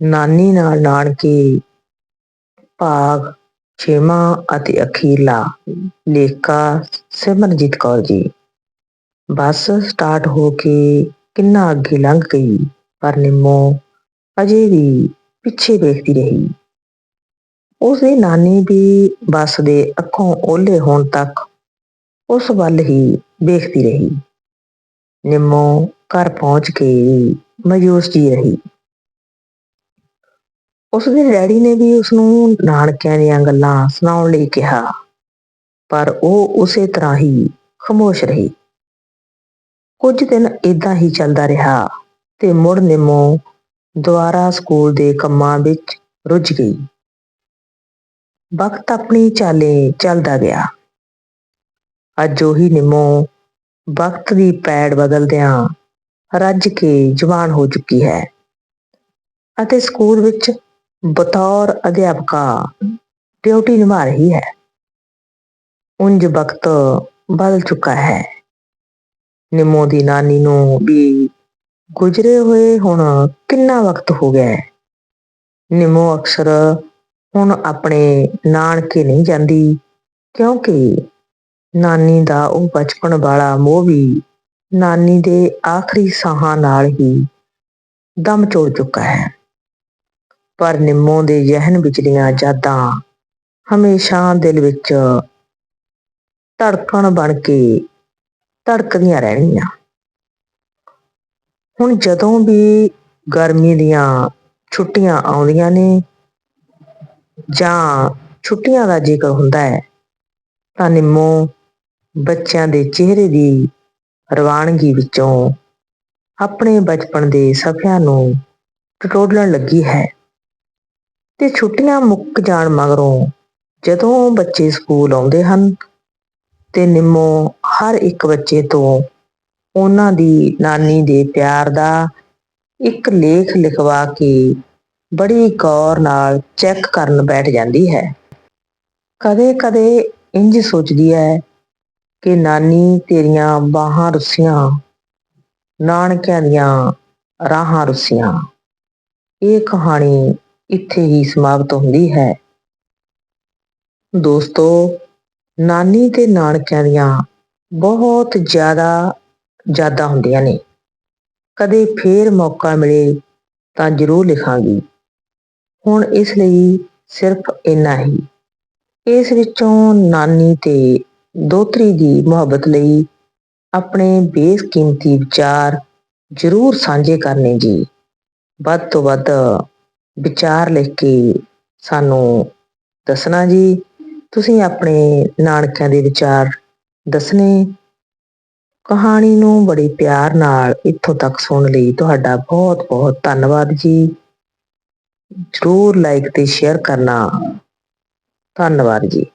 ਨਾਨੀ ਨਾਲ ਨਾਨਕੇ ਭਾਗ ਛੇਵਾਂ ਅਤੇ ਅਖੀਰਲਾ ਲੇਖਕਾ ਸਿਮਰਜੀਤ ਕੌਰ ਜੀ। ਬੱਸ ਸਟਾਰਟ ਹੋ ਕੇ ਕਿੰਨਾ ਅੱਗੇ ਲੰਘ ਗਈ, ਪਰ ਨਿੰਮੋ ਅਜੇ ਵੀ ਪਿੱਛੇ ਵੇਖਦੀ ਰਹੀ। ਉਸਦੀ ਨਾਨੀ ਵੀ ਬੱਸ ਦੇ ਅੱਖੋਂ ਓਲੇ ਹੋਣ ਤੱਕ ਉਸ ਵੱਲ ਹੀ ਵੇਖਦੀ ਰਹੀ। ਨਿੰਮੋ ਘਰ ਪਹੁੰਚ ਕੇ ਮਾਯੂਸ ਜੀ ਰਹੀ। ਉਸਦੇ ਡੈਡੀ ਨੇ ਵੀ ਉਸਨੂੰ ਨਾਨਕਿਆਂ ਦੀਆਂ ਗੱਲਾਂ ਸੁਣਾਉਣ ਲਈ ਕਿਹਾ, ਪਰ ਉਹ ਉਸੇ ਤਰ੍ਹਾਂ ਹੀ ਖਮੋਸ਼ ਰਹੀ। ਕੁਝ ਦਿਨ ਇਦਾਂ ਹੀ ਚੱਲਦਾ ਰਿਹਾ ਤੇ ਮੁੜ ਨਿੰਮੋ ਦੁਆਰਾ ਸਕੂਲ ਦੇ ਕੰਮਾਂ ਵਿੱਚ ਰੁੱਝ ਗਈ। ਵਕਤ ਆਪਣੀ ਚਾਲੇ ਚੱਲਦਾ ਗਿਆ। ਅੱਜ ਉਹੀ ਨਿੰਮੋ ਵਕਤ ਦੀ ਪੈੜ ਬਦਲਦਿਆਂ ਰੱਜ ਕੇ ਜਵਾਨ ਹੋ ਚੁੱਕੀ ਹੈ ਅਤੇ ਸਕੂਲ ਵਿੱਚ ਬਤੌਰ ਅਧਿਆਪਕਾ ਡਿਊਟੀ ਨਿਭਾ ਰਹੀ ਹੈ। ਉਂਝ ਵਕਤ ਬਦਲ ਚੁੱਕਾ ਹੈ। ਨਿੰਮੋ ਦੀ ਨਾਨੀ ਨੂੰ ਵੀ ਗੁਜ਼ਰੇ ਹੋਏ ਹੁਣ ਕਿੰਨਾ ਵਕਤ ਹੋ ਗਿਆ ਹੈ। ਨਿੰਮੋ ਅਕਸਰ ਹੁਣ ਆਪਣੇ ਨਾਨਕੇ ਨਹੀਂ ਜਾਂਦੀ, ਕਿਉਂਕਿ ਨਾਨੀ ਦਾ ਉਹ ਬਚਪਨ ਵਾਲਾ ਮੋਹ ਵੀ ਨਾਨੀ ਦੇ ਆਖਰੀ ਸਾਹਾਂ ਨਾਲ ਹੀ ਦਮ ਚੋੜ ਚੁੱਕਾ ਹੈ। ਪਰ ਨਿੰਮੋ ਦੇ ਜ਼ਿਹਨ ਵਿਚਲੀਆਂ ਯਾਦਾਂ ਹਮੇਸ਼ਾ ਦਿਲ ਵਿੱਚ ਧੜਕਣ ਬਣ ਕੇ ਧੜਕਦੀਆਂ ਰਹਿਣਗੀਆਂ ਹੁਣ ਜਦੋਂ ਵੀ ਗਰਮੀ ਦੀਆਂ ਛੁੱਟੀਆਂ ਆਉਂਦੀਆਂ ਨੇ ਜਾਂ ਛੁੱਟੀਆਂ ਦਾ ਜ਼ਿਕਰ ਹੁੰਦਾ ਹੈ, ਤਾਂ ਨਿੰਮੋ ਬੱਚਿਆਂ ਦੇ ਚਿਹਰੇ ਦੀ ਰਵਾਨਗੀ ਵਿੱਚੋਂ ਆਪਣੇ ਬਚਪਨ ਦੇ ਸਫ਼ਿਆਂ ਨੂੰ ਟਟੋਲਣ ਲੱਗੀ ਹੈ। ਤੇ ਛੁੱਟੀਆਂ ਮੁੱਕ ਜਾਣ ਮਗਰੋਂ ਜਦੋਂ ਬੱਚੇ ਸਕੂਲ ਆਉਂਦੇ ਹਨ ਤੇ ਨਿੰਮੋ ਹਰ ਇੱਕ ਬੱਚੇ ਤੋਂ ਉਹਨਾਂ ਦੀ ਨਾਨੀ ਦੇ ਪਿਆਰ ਦਾ ਇੱਕ ਲੇਖ ਲਿਖਵਾ ਕੇ ਬੜੀ ਗੌਰ ਨਾਲ ਚੈੱਕ ਕਰਨ ਬੈਠ ਜਾਂਦੀ ਹੈ। ਕਦੇ-ਕਦੇ ਇੰਜ ਸੋਚਦੀ ਹੈ ਕਿ ਨਾਨੀ ਤੇਰੀਆਂ ਬਾਹਾਂ ਰੁੱਸੀਆਂ, ਨਾਨਕਿਆਂ ਦੀਆਂ ਰਾਹਾਂ ਰੁੱਸੀਆਂ। ਇਹ ਕਹਾਣੀ ਇੱਥੇ ਹੀ ਸਮਾਪਤ ਹੁੰਦੀ ਹੈ। ਦੋਸਤੋ, ਨਾਨੀ ਤੇ ਨਾਨਕਿਆਂ ਦੀਆਂ ਬਹੁਤ ਜ਼ਿਆਦਾ ਯਾਦਾਂ ਹੁੰਦੀਆਂ ਨੇ। ਕਦੇ ਫੇਰ ਮੌਕਾ ਮਿਲੇ ਤਾਂ ਜ਼ਰੂਰ ਲਿਖਾਂਗੀ। ਹੁਣ ਇਸ ਲਈ ਸਿਰਫ ਇੰਨਾ ਹੀ। ਇਸ ਵਿੱਚੋਂ ਨਾਨੀ ਤੇ ਦੋਤਰੀ ਦੀ ਮੁਹੱਬਤ ਲਈ ਆਪਣੇ ਬੇਸਕੀਮਤੀ ਵਿਚਾਰ ਜ਼ਰੂਰ ਸਾਂਝੇ ਕਰਨੇ ਜੀ। ਵੱਧ ਤੋਂ ਵੱਧ ਵਿਚਾਰ ਲਿਖ ਕੇ ਸਾਨੂੰ ਦੱਸਣਾ ਜੀ। ਤੁਸੀਂ ਆਪਣੇ ਨਾਨਕਿਆਂ ਦੇ ਵਿਚਾਰ ਦੱਸਣੇ। ਕਹਾਣੀ ਨੂੰ ਬੜੇ ਪਿਆਰ ਨਾਲ ਇੱਥੋਂ ਤੱਕ ਸੁਣ ਲਈ। ਤੁਹਾਡਾ ਬਹੁਤ ਬਹੁਤ ਧੰਨਵਾਦ ਜੀ। ਜਰੂਰ ਲਾਈਕ ਤੇ ਸ਼ੇਅਰ ਕਰਨਾ। ਧੰਨਵਾਦ ਜੀ।